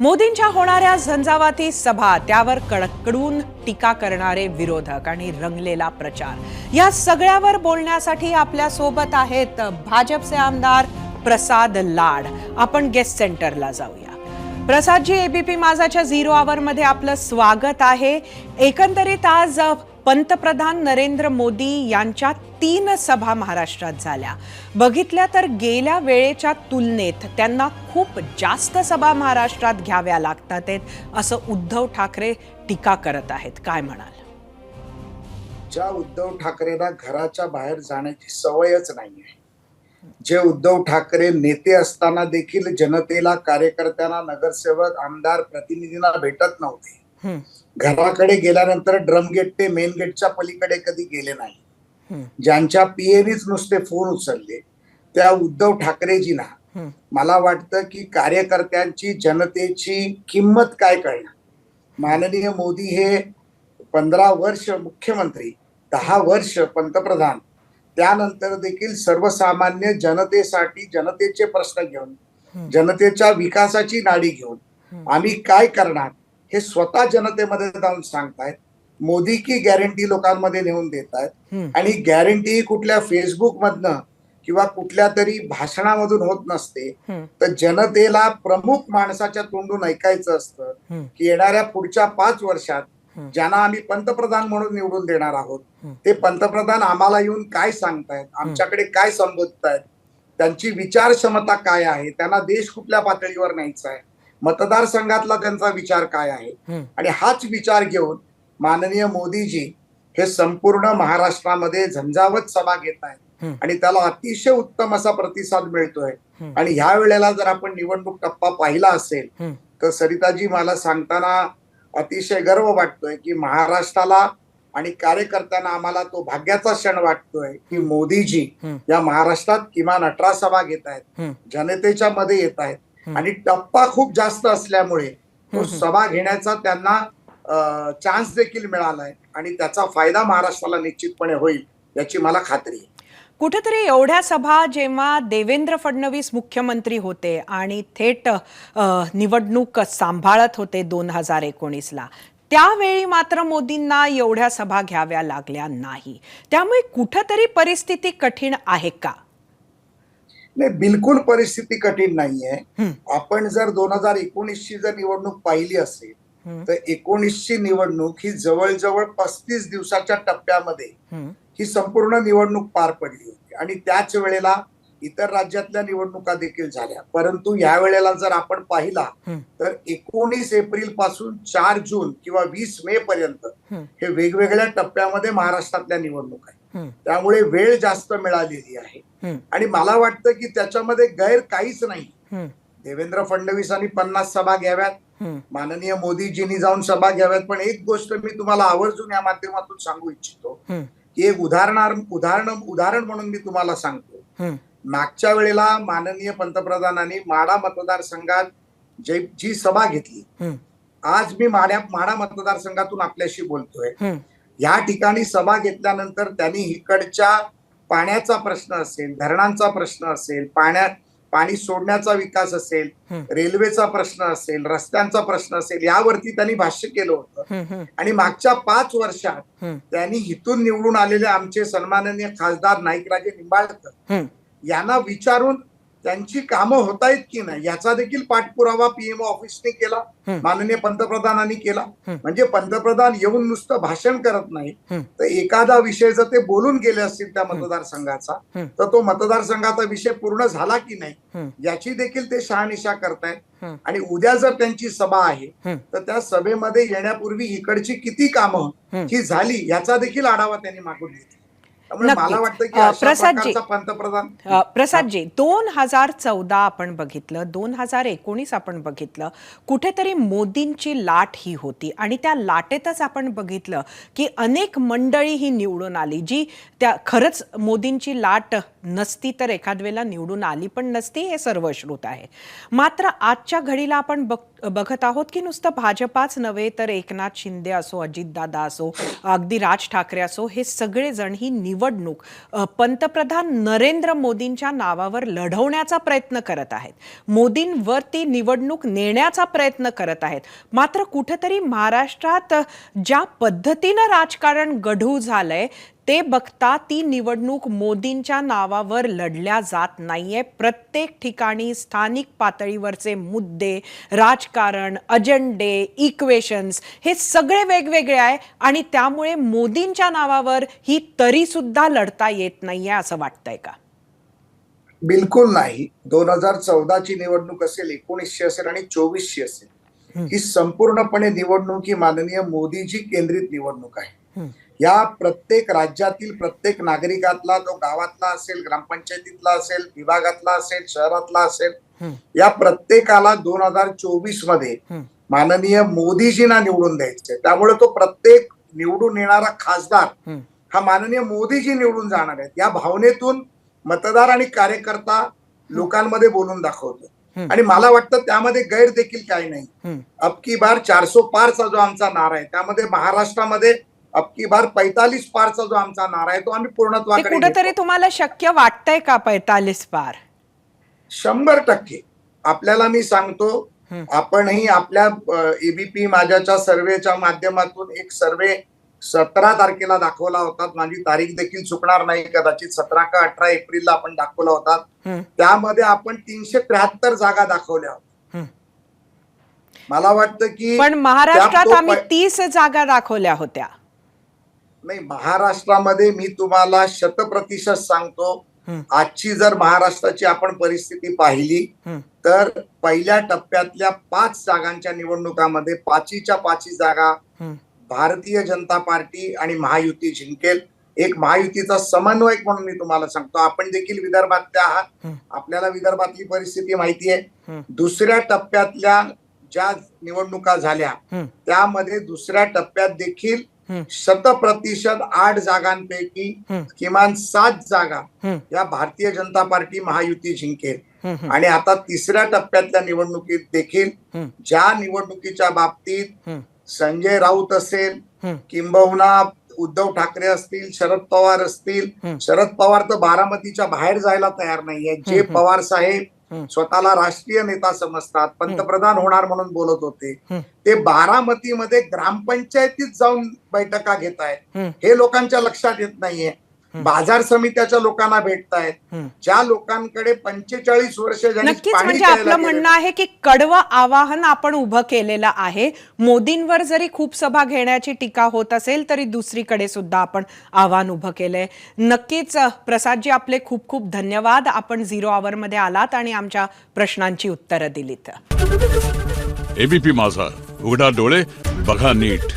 मोदींच्या होणाऱ्या झंझावाती सभा त्यावर कडकडून टीका करणारे विरोधक आणि रंगलेला प्रचार. या सगळ्यावर बोलण्यासाठी आपल्यासोबत आहेत भाजपचे आमदार प्रसाद लाड. आपण गेस्ट सेंटरला जाऊया. प्रसादजी एबीपी माझाच्या झिरो मध्ये आपलं स्वागत आहे. एकंदरीत आज पंतप्रधान नरेंद्र मोदी यांच्या तीन सभा महाराष्ट्रात झाल्या. बघितल्या तर गेल्या वेळेच्या तुलनेत त्यांना खूप जास्त सभा महाराष्ट्रात घ्याव्या लागतात आहेत असं उद्धव ठाकरे टीका करत आहेत. काय म्हणाल? ज्या उद्धव ठाकरेंना घराच्या बाहेर जाण्याची सवयच नाही आहे जे उद्धव ठाकरे नेते असताना देखील जनतेला कार्यकर्त्यांना नगरसेवक आमदार प्रतिनिधींना भेटत नव्हते. घराकडे गेल्यानंतर ड्रम गेट ते मेन गेटच्या पलीकडे कधी गेले नाही. हं, ज्यांच्या पीएनीच नुसते फोन उचलले त्या उद्धव ठाकरेजींना मला वाटतं की कार्यकर्त्यांची जनतेची किंमत काय कळणार? माननीय मोदी हे पंधरा वर्ष मुख्यमंत्री दहा वर्ष पंतप्रधान त्यानंतर देखील सर्वसामान्य जनतेसाठी जनतेचे प्रश्न घेऊन. जनतेच्या विकासाची नाडी घेऊन. आम्ही काय करणार? हे स्वतः जनतेमध्ये जाऊन सांगतायत. मोदी की गॅरंटी लोकांमध्ये नेऊन देत आहेत हं, आणि गॅरंटी कुठल्या फेसबुक मधनं किंवा कुठल्या तरी भाषणामधून होत नसते. तर जनतेला प्रमुख माणसाच्या तोंडून ऐकायचं असतं की येणाऱ्या पुढच्या पाच वर्षात. ज्यांना आम्ही पंतप्रधान म्हणून निवडून देणार आहोत. ते पंतप्रधान आम्हाला येऊन काय सांगतायत आमच्याकडे काय संबोधतायत त्यांची विचार क्षमता काय आहे त्यांना देश कुठल्या पातळीवर न्यायचा आहे? मतदारसंघातला त्यांचा विचार काय आहे. आणि हाच विचार घेऊन माननीय मोदीजी हे संपूर्ण महाराष्ट्रामध्ये झंझावत सभा घेत आहेत. आणि त्याला अतिशय उत्तम असा प्रतिसाद मिळतोय. आणि ह्या वेळेला जर आपण निवडणूक टप्पा पाहिला असेल. तर सरिताजी मला सांगताना अतिशय गर्व वाटतोय की महाराष्ट्राला आणि कार्यकर्त्यांना आम्हाला तो भाग्याचा क्षण वाटतोय की मोदीजी. या महाराष्ट्रात किमान अठरा सभा घेत आहेत. जनतेच्या मध्ये येत आहेत. आणि टप्पा खूप जास्त असल्यामुळे तो. सभा घेण्याचा त्यांना चान्स देखील मिळालाय आणि त्याचा फायदा महाराष्ट्राला निश्चितपणे होईल याची मला खात्री आहे. कुठेतरी एवढ्या सभा जेव्हा देवेंद्र फडणवीस मुख्यमंत्री होते आणि थेट निवडणूक सांभाळत होते दोन हजार एकोणीसला त्यावेळी मात्र मोदींना एवढ्या सभा घ्याव्या लागल्या नाही. त्यामुळे कुठंतरी परिस्थिती कठीण आहे का? नाही बिलकुल परिस्थिती कठीण नाहीये. आपण जर दोन हजार एकोणीसची जर निवडणूक पाहिली असेल तर एकोणीसची निवडणूक ही जवळजवळ पस्तीस दिवसाच्या टप्प्यामध्ये हं, संपूर्ण निवडणूक पार पडली होती. आणि त्याच वेळेला इतर राज्यातल्या निवडणुका देखील झाल्या. परंतु या वेळेला जर आपण पाहिला तर एकोणीस एप्रिलपासून चार जून किंवा वीस मे पर्यंत हं, वेगवेगळ्या टप्प्यामध्ये महाराष्ट्रातल्या निवडणूक आहे त्यामुळे वेळ जास्त मिळालेली आहे. आणि मला वाटतं की त्याच्यामध्ये गैर काहीच नाही. देवेंद्र फडणवीसांनी पन्नास सभा घ्याव्यात. माननीय मोदीजींनी जाऊन सभा घ्याव्यात. पण एक गोष्ट मी तुम्हाला आवर्जून या माध्यमातून सांगू इच्छितो. की एक उदाहरणार उदाहरण उदाहरण म्हणून मी तुम्हाला सांगतो. मागच्या वेळेला माननीय पंतप्रधानांनी माडा मतदारसंघात जे जी सभा घेतली आज मी माड्या माडा मतदारसंघातून आपल्याशी बोलतोय. या ठिकाणी सभा घेतल्यानंतर त्यांनी इकडच्या पाण्याचा प्रश्न असेल धरणांचा प्रश्न असेल पाण्यात पाणी सोडण्याचा विकास असेल. रेल्वेचा प्रश्न असेल रस्त्यांचा प्रश्न असेल यावरती त्यांनी भाष्य केलं होतं. आणि मागच्या पाच वर्षात त्यांनी इथून निवडून आलेले आमचे सन्माननीय खासदार नाईकराजे निंबाळकर यांना विचारून त्यांची कामं होत आहेत की नाही याचा देखील पाठपुरावा पीएमओ ऑफिसने केला. माननीय पंतप्रधानांनी केला. म्हणजे पंतप्रधान येऊन नुसतं भाषण करत नाही. तर एखादा विषय जर ते बोलून गेले असतील त्या मतदारसंघाचा. तर तो मतदारसंघाचा विषय पूर्ण झाला की नाही. याची देखील ते शहानिशा करतायत. आणि उद्या जर त्यांची सभा आहे. तर त्या सभेमध्ये येण्यापूर्वी इकडची किती कामं. ही झाली याचा देखील आढावा त्यांनी मागून घेतला प्रसादजी. प्रसादजी दोन हजार चौदा आपण बघितलं दोन हजार एकोणीस आपण बघितलं कुठेतरी मोदींची लाट ही होती. आणि त्या लाटेतच आपण बघितलं की अनेक मंडळी ही निवडून आली जी त्या खरंच मोदींची लाट नसती तर एखाद वेळेला निवडून आली पण नसती हे सर्वश्रुत आहे. मात्र आजच्या घडीला आपण बघतो बघत आहोत की नुसतं भाजपाच नव्हे तर एकनाथ शिंदे असो अजितदादा असो अगदी राज ठाकरे असो हे सगळेजण ही निवडणूक पंतप्रधान नरेंद्र मोदींच्या नावावर लढवण्याचा प्रयत्न करत आहेत. मोदींवर ती निवडणूक नेण्याचा प्रयत्न करत आहेत. मात्र कुठंतरी महाराष्ट्रात ज्या पद्धतीनं राजकारण गढू झालंय ते बघता ती निवडणूक मोदींच्या नावावर लढल्या जात नाहीये. प्रत्येक ठिकाणी स्थानिक पातळीवरचे मुद्दे राजकारण अजेंडे इक्वेशन्स हे सगळे वेगवेगळे आहे आणि त्यामुळे मोदींच्या नावावर ही तरी सुद्धा लढता येत नाहीये असं वाटतंय का? बिलकुल नाही. दोन हजार चौदाची निवडणूक असेल एकोणीसशे असेल आणि चोवीसशे असेल. ही संपूर्णपणे निवडणूक ही माननीय मोदीजी केंद्रित निवडणूक आहे. या प्रत्येक राज्यातील प्रत्येक नागरिकातला तो गावातला असेल ग्रामपंचायतीतला असेल विभागातला असेल शहरातला असेल. या प्रत्येकाला दोन हजार चोवीसमध्ये. माननीय मोदीजींना निवडून द्यायचे त्यामुळे तो प्रत्येक निवडून येणारा खासदार. हा माननीय मोदीजी निवडून जाणार आहेत या भावनेतून मतदार आणि कार्यकर्ता लोकांमध्ये बोलून दाखवतो. आणि मला वाटतं त्यामध्ये गैर देखील काही नाही. अबकी बार चारसो पारचा जो आमचा नारा आहे त्यामध्ये महाराष्ट्रामध्ये अबकी बार पैतालीस पारचा जो आमचा नारा आहे तो आम्ही ते पूर्णत्वाकडे कुठंतरी. तुम्हाला शक्य वाटतंय का पैतालीस पार शंभर टक्के आपल्याला मी सांगतो. आपणही आपल्या एबीपी माझ्याच्या सर्वेच्या माध्यमातून एक सर्वे सतरा तारखेला दाखवला होता माझी तारीख देखील चुकणार नाही कदाचित सतरा का अठरा एप्रिलला आपण दाखवला होता. त्यामध्ये आपण तीनशे त्र्याहत्तर जागा दाखवल्या. मला वाटतं की पण महाराष्ट्रात आम्ही तीस जागा दाखवल्या होत्या नाही महाराष्ट्रामध्ये मी तुम्हाला शतप्रतिशत सांगतो. आजची जर महाराष्ट्राची आपण परिस्थिती पाहिली. तर पहिल्या टप्प्यातल्या पाच जागांच्या निवडणुकामध्ये पाचीच्या पाची जागा. भारतीय जनता पार्टी आणि महायुती जिंकेल एक महायुतीचा समन्वयक म्हणून मी तुम्हाला सांगतो आपण देखील विदर्भातले आहात. आपल्याला विदर्भातली परिस्थिती माहिती आहे. दुसऱ्या टप्प्यातल्या ज्या निवडणुका झाल्या. त्यामध्ये दुसऱ्या टप्प्यात देखील. शतप्रतिशत आठ जागांपैकी. किमान सात जागा. या भारतीय जनता पार्टी महायुती जिंकेल. आणि आता तिसऱ्या टप्प्यातल्या निवडणुकीत देखील. ज्या निवडणुकीच्या बाबतीत. संजय राऊत असेल. किंबहुना उद्धव ठाकरे असतील शरद पवार असतील. शरद पवार तर बारामतीच्या बाहेर जायला तयार नाहीये जे. पवार साहेब. स्वतःला राष्ट्रीय नेता समजतात पंतप्रधान होणार म्हणून बोलत होते. ते बारामतीमध्ये ग्रामपंचायतीत जाऊन बैठका घेत आहेत. हे लोकांच्या लक्षात येत नाहीये. बाजार समित्याच्या लोकांना भेटतायत. ज्या लोकांकडे पंचेचाळीस वर्ष नक्कीच पाणी म्हणजे आपलं म्हणणं आहे की कडवं आवाहन आपण उभं केलेलं आहे. मोदींवर जरी खूप सभा घेण्याची टीका होत असेल तरी दुसरीकडे सुद्धा आपण आव्हान उभं केलंय. नक्कीच प्रसादजी आपले खूप खूप धन्यवाद. आपण झिरो आवरमध्ये आलात आणि आमच्या प्रश्नांची उत्तरं दिलीत. एबीपी माझा. उघडा डोळे बघा नीट.